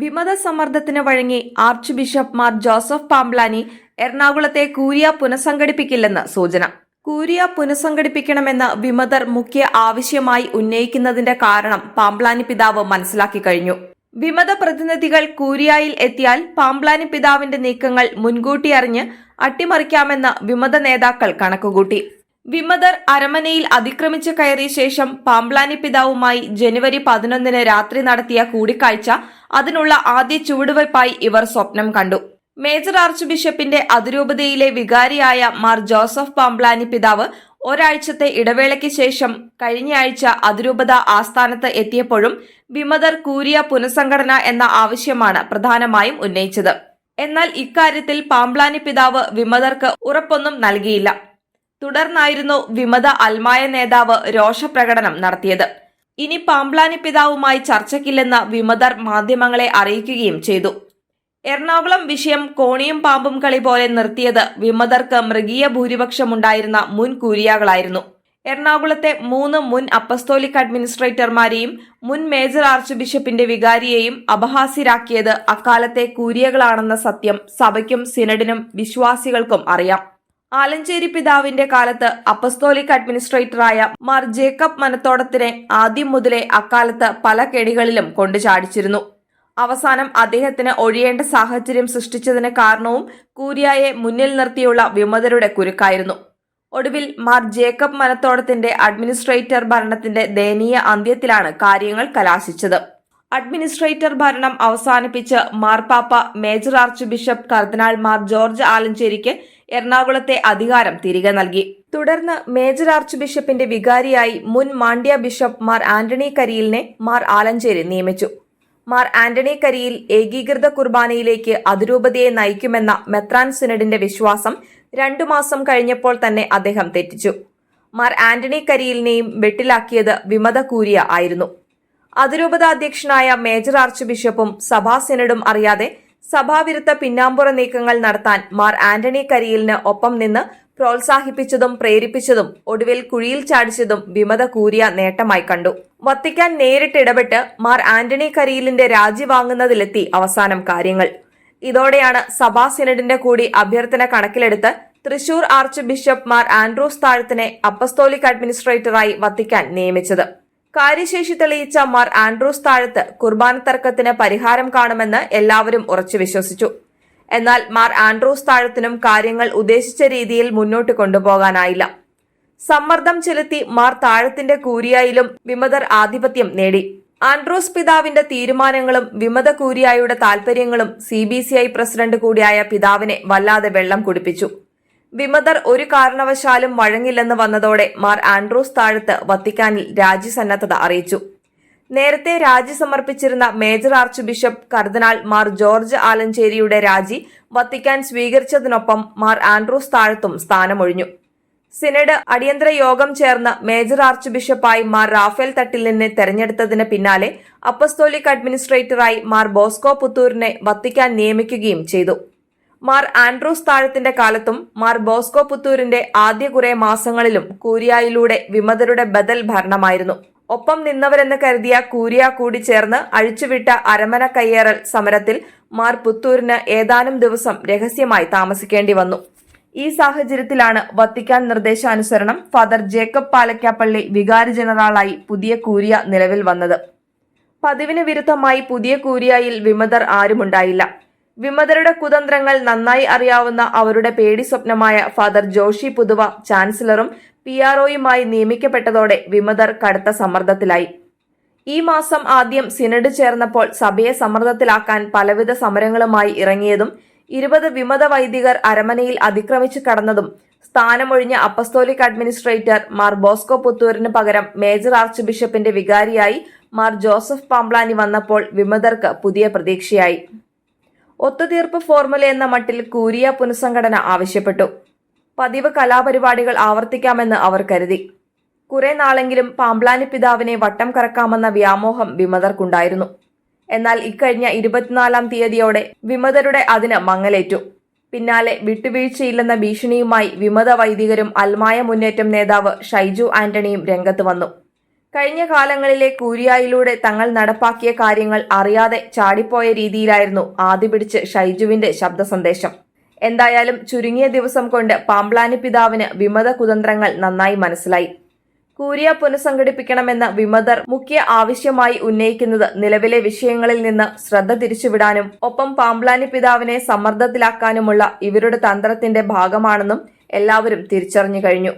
വിമത സമ്മർദ്ദത്തിന് വഴങ്ങി archbishop Mar Joseph Pamplany എറണാകുളത്തെ കൂരിയ പുനഃസംഘടിപ്പിക്കില്ലെന്ന് സൂചന. കൂരിയ പുനഃസംഘടിപ്പിക്കണമെന്ന് വിമതർ മുഖ്യ ആവശ്യമായി ഉന്നയിക്കുന്നതിന്റെ കാരണം പാംബ്ലാനി പിതാവ് മനസ്സിലാക്കി കഴിഞ്ഞു. വിമത പ്രതിനിധികൾ കൂരിയായിൽ എത്തിയാൽ പാംബ്ലാനി പിതാവിന്റെ നീക്കങ്ങൾ മുൻകൂട്ടി അറിഞ്ഞ് അട്ടിമറിക്കാമെന്ന് വിമത നേതാക്കൾ കണക്കുകൂട്ടി. വിമതർ അരമനയിൽ അതിക്രമിച്ച് കയറിയ ശേഷം പാംബ്ലാനി പിതാവുമായി ജനുവരി പതിനൊന്നിന് രാത്രി നടത്തിയ കൂടിക്കാഴ്ച അതിനുള്ള ആദ്യ ചുവടുവയ്പായി ഇവർ സ്വപ്നം കണ്ടു. മേജർ ആർച്ച് ബിഷപ്പിന്റെ അതിരൂപതയിലെ വികാരിയായ മാർ ജോസഫ് പാംബ്ലാനി പിതാവ് ഒരാഴ്ചത്തെ ഇടവേളയ്ക്ക് ശേഷം കഴിഞ്ഞയാഴ്ച അതിരൂപത ആസ്ഥാനത്ത് എത്തിയപ്പോഴും വിമതർ കൂരിയ പുനഃസംഘടന എന്ന ആവശ്യമാണ് പ്രധാനമായും ഉന്നയിച്ചത്. എന്നാൽ ഇക്കാര്യത്തിൽ പാംബ്ലാനി പിതാവ് വിമതർക്ക് ഉറപ്പൊന്നും നൽകിയില്ല. തുടർന്നായിരുന്നു വിമത അൽമായ നേതാവ് രോഷപ്രകടനം നടത്തിയത്. ഇനി പാംബ്ലാനി പിതാവുമായി ചർച്ചയ്ക്കില്ലെന്ന് വിമതർ മാധ്യമങ്ങളെ അറിയിക്കുകയും ചെയ്തു. എറണാകുളം വിഷയം കോണിയും പാമ്പും കളി പോലെ നിർത്തിയത് വിമതർക്ക് മൃഗീയ ഭൂരിപക്ഷമുണ്ടായിരുന്ന മുൻ കൂരിയാകളായിരുന്നു. എറണാകുളത്തെ മൂന്ന് മുൻ അപ്പസ്തോലിക് അഡ്മിനിസ്ട്രേറ്റർമാരെയും മുൻ മേജർ ആർച്ച് ബിഷപ്പിന്റെ വികാരിയെയും അപഹാസ്യരാക്കിയത് അക്കാലത്തെ കൂരിയകളാണെന്ന സത്യം സഭയ്ക്കും സിനഡിനും വിശ്വാസികൾക്കും അറിയാം. ആലഞ്ചേരി പിതാവിന്റെ കാലത്ത് അപ്പസ്തോലിക് അഡ്മിനിസ്ട്രേറ്ററായ മാർ ജേക്കബ് മനത്തോടത്തിനെ ആദ്യം മുതലേ അക്കാലത്ത് പല കെണികളിലും കൊണ്ടു ചാടിച്ചിരുന്നു. അവസാനം അദ്ദേഹത്തിന് ഒഴിയേണ്ട സാഹചര്യം സൃഷ്ടിച്ചതിന് കാരണവും കൂരിയായെ മുന്നിൽ നിർത്തിയുള്ള വിമതരുടെ കുരുക്കായിരുന്നു. ഒടുവിൽ മാർ ജേക്കബ് മനത്തോടത്തിന്റെ അഡ്മിനിസ്ട്രേറ്റർ ഭരണത്തിന്റെ ദയനീയ അന്ത്യത്തിലാണ് കാര്യങ്ങൾ കലാശിച്ചത്. അഡ്മിനിസ്ട്രേറ്റർ ഭരണം അവസാനിപ്പിച്ച് മാർപ്പാപ്പ മേജർ ആർച്ച് ബിഷപ്പ് കർദിനാൾ മാർ ജോർജ് ആലഞ്ചേരിക്ക് എറണാകുളത്തെ അധികാരം തിരികെ നൽകി. തുടർന്ന് മേജർ ആർച്ച് ബിഷപ്പിന്റെ വികാരിയായി മുൻ മാണ്ഡ്യ ബിഷപ്പ് മാർ ആന്റണി കരിയിലിനെ മാർ ആലഞ്ചേരി നിയമിച്ചു. മാർ ആന്റണി കരിയിൽ ഏകീകൃത കുർബാനയിലേക്ക് അതിരൂപതയെ നയിക്കുമെന്ന മെത്രാൻ സിനഡിന്റെ വിശ്വാസം രണ്ടു മാസം കഴിഞ്ഞപ്പോൾ തന്നെ അദ്ദേഹം തെറ്റിച്ചു. മാർ ആന്റണി കരിയിലിനെയും വെട്ടിലാക്കിയത് വിമത കൂരിയ ആയിരുന്നു. അതിരൂപത അധ്യക്ഷനായ മേജർ ആർച്ച് ബിഷപ്പും സഭാ സെനഡും അറിയാതെ സഭാവിരുദ്ധ പിന്നാമ്പുറ നീക്കങ്ങൾ നടത്താൻ മാർ ആന്റണി കരിയിലിന് ഒപ്പം നിന്ന് പ്രോത്സാഹിപ്പിച്ചതും പ്രേരിപ്പിച്ചതും ഒടുവിൽ കുഴിയിൽ ചാടിച്ചതും വിമത കൂരിയ നേട്ടമായി കണ്ടു. വത്തിക്കാൻ നേരിട്ട് ഇടപെട്ട് മാർ ആന്റണി കരിയിലിന്റെ രാജി വാങ്ങുന്നതിലെത്തി അവസാനം കാര്യങ്ങൾ. ഇതോടെയാണ് സഭാ സിനഡിന്റെ കൂടി അഭ്യർത്ഥന കണക്കിലെടുത്ത് Thrissur archbishop Mar Andrews താഴത്തിനെ അപ്പസ്തോലിക് അഡ്മിനിസ്ട്രേറ്ററായി വത്തിക്കാൻ നിയമിച്ചത്. കാര്യശേഷി തെളിയിച്ച മാർ ആൻഡ്രൂസ് താഴത്ത് കുർബാന തർക്കത്തിന് പരിഹാരം കാണുമെന്ന് എല്ലാവരും ഉറച്ചു വിശ്വസിച്ചു. എന്നാൽ മാർ ആൻഡ്രൂസ് താഴത്തിനും കാര്യങ്ങൾ ഉദ്ദേശിച്ച രീതിയിൽ മുന്നോട്ട് കൊണ്ടുപോകാനായില്ല. സമ്മർദ്ദം ചെലുത്തി മാർ താഴത്തിന്റെ കൂരിയായിലും വിമതർ ആധിപത്യം നേടി. ആൻഡ്രൂസ് പിതാവിന്റെ തീരുമാനങ്ങളും വിമത കൂരിയായുടെ താൽപര്യങ്ങളും സി പ്രസിഡന്റ് കൂടിയായ പിതാവിനെ വല്ലാതെ വെള്ളം കുടിപ്പിച്ചു. വിമതർ ഒരു കാരണവശാലും വഴങ്ങില്ലെന്ന് വന്നതോടെ മാർ ആൻഡ്രൂസ് താഴത്ത് വത്തിക്കാനിൽ രാജ്യസന്നദ്ധത അറിയിച്ചു. നേരത്തെ രാജി സമർപ്പിച്ചിരുന്ന മേജർ ആർച്ച് ബിഷപ്പ് കർദിനാൾ മാർ ജോർജ് ആലഞ്ചേരിയുടെ രാജി വത്തിക്കാൻ സ്വീകരിച്ചതിനൊപ്പം മാർ ആൻഡ്രൂസ് താഴത്തും സ്ഥാനമൊഴിഞ്ഞു. സിനഡ് അടിയന്തര യോഗം ചേർന്ന് മേജർ ആർച്ച് ബിഷപ്പായി മാർ റാഫേൽ തട്ടിലിനെ തെരഞ്ഞെടുത്തതിന് പിന്നാലെ അപ്പസ്തോലിക് അഡ്മിനിസ്ട്രേറ്ററായി മാർ ബോസ്കോ പുത്തൂരിനെ വത്തിക്കാൻ നിയമിക്കുകയും ചെയ്തു. മാർ ആൻഡ്രൂസ് താഴത്തിന്റെ കാലത്തും മാർ ബോസ്കോ പുത്തൂരിന്റെ ആദ്യ കുറെ മാസങ്ങളിലും കൂരിയായിലൂടെ വിമതരുടെ ബദൽ ഭരണമായിരുന്നു. ഒപ്പം നിന്നവരെന്ന് കരുതിയ കൂരിയ കൂടി ചേർന്ന് അഴിച്ചുവിട്ട അരമന കയ്യേറൽ സമരത്തിൽ മാർ പുത്തൂരിന് ഏതാനും ദിവസം രഹസ്യമായി താമസിക്കേണ്ടി വന്നു. ഈ സാഹചര്യത്തിലാണ് വത്തിക്കാൻ നിർദ്ദേശാനുസരണം ഫാദർ ജേക്കബ് പാലക്കാപ്പള്ളി വികാരി ജനറാളായി പുതിയ കൂരിയ നിലവിൽ വന്നത്. പതിവിന് വിരുദ്ധമായി പുതിയ കൂരിയായിൽ വിമതർ ആരുമുണ്ടായില്ല. വിമതരുടെ കുതന്ത്രങ്ങൾ നന്നായി അറിയാവുന്ന അവരുടെ പേടി സ്വപ്നമായ ഫാദർ ജോഷി പുതുവ ചാൻസലറും പി ആർഒയുമായി നിയമിക്കപ്പെട്ടതോടെ വിമതർ കടുത്ത സമ്മർദ്ദത്തിലായി. ഈ മാസം ആദ്യം സിനഡ് ചേർന്നപ്പോൾ സഭയെ സമ്മർദ്ദത്തിലാക്കാൻ പലവിധ സമരങ്ങളുമായി ഇറങ്ങിയതും ഇരുപത് വിമത വൈദികർ അരമനയിൽ അതിക്രമിച്ചു കടന്നതും സ്ഥാനമൊഴിഞ്ഞ അപ്പസ്തോലിക് അഡ്മിനിസ്ട്രേറ്റർ മാർ ബോസ്കോ പുത്തൂരിന് പകരം മേജർ ആർച്ച് ബിഷപ്പിന്റെ വികാരിയായി മാർ ജോസഫ് പാംബ്ലാനി വന്നപ്പോൾ വിമതർക്ക് പുതിയ പ്രതീക്ഷയായി. ഒത്തുതീർപ്പ് ഫോർമുല എന്ന മട്ടിൽ കൂരിയ പുനഃസംഘടന ആവശ്യപ്പെട്ടു. പതിവ് കലാപരിപാടികൾ ആവർത്തിക്കാമെന്ന് അവർ കരുതി. കുറെ നാളെങ്കിലും പാമ്പ്ലാനി പിതാവിനെ വട്ടം കറക്കാമെന്ന വ്യാമോഹം വിമതർക്കുണ്ടായിരുന്നു. എന്നാൽ ഇക്കഴിഞ്ഞ ഇരുപത്തിനാലാം തീയതിയോടെ വിമതരുടെ അതിന് മങ്ങലേറ്റു. പിന്നാലെ വിട്ടുവീഴ്ചയില്ലെന്ന ഭീഷണിയുമായി വിമത വൈദികരും അൽമായ മുന്നേറ്റം നേതാവ് ഷൈജു ആന്റണിയും രംഗത്ത് വന്നു. കഴിഞ്ഞ കാലങ്ങളിലെ കൂരിയായിലൂടെ തങ്ങൾ നടപ്പാക്കിയ കാര്യങ്ങൾ അറിയാതെ ചാടിപ്പോയ രീതിയിലായിരുന്നു ആദ്യ പിടിച്ച് ഷൈജുവിന്റെ ശബ്ദ സന്ദേശം എന്തായാലും ചുരുങ്ങിയ ദിവസം കൊണ്ട് പാമ്പ്ലാനി പിതാവിന് വിമത കുതന്ത്രങ്ങൾ നന്നായി മനസ്സിലായി. കൂരിയ പുനഃസംഘടിപ്പിക്കണമെന്ന വിമതർ മുഖ്യ ആവശ്യമായി ഉന്നയിക്കുന്നത് നിലവിലെ വിഷയങ്ങളിൽ നിന്ന് ശ്രദ്ധ തിരിച്ചുവിടാനും ഒപ്പം പാമ്പ്ലാനി പിതാവിനെ സമ്മർദ്ദത്തിലാക്കാനുമുള്ള ഇവരുടെ തന്ത്രത്തിന്റെ ഭാഗമാണെന്നും എല്ലാവരും തിരിച്ചറിഞ്ഞു കഴിഞ്ഞു.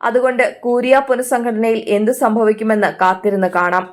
അതുകൊണ്ട് കൂരിയ പുനഃസംഘടനയിൽ എന്തു സംഭവിക്കുമെന്ന് കാത്തിരുന്ന് കാണാം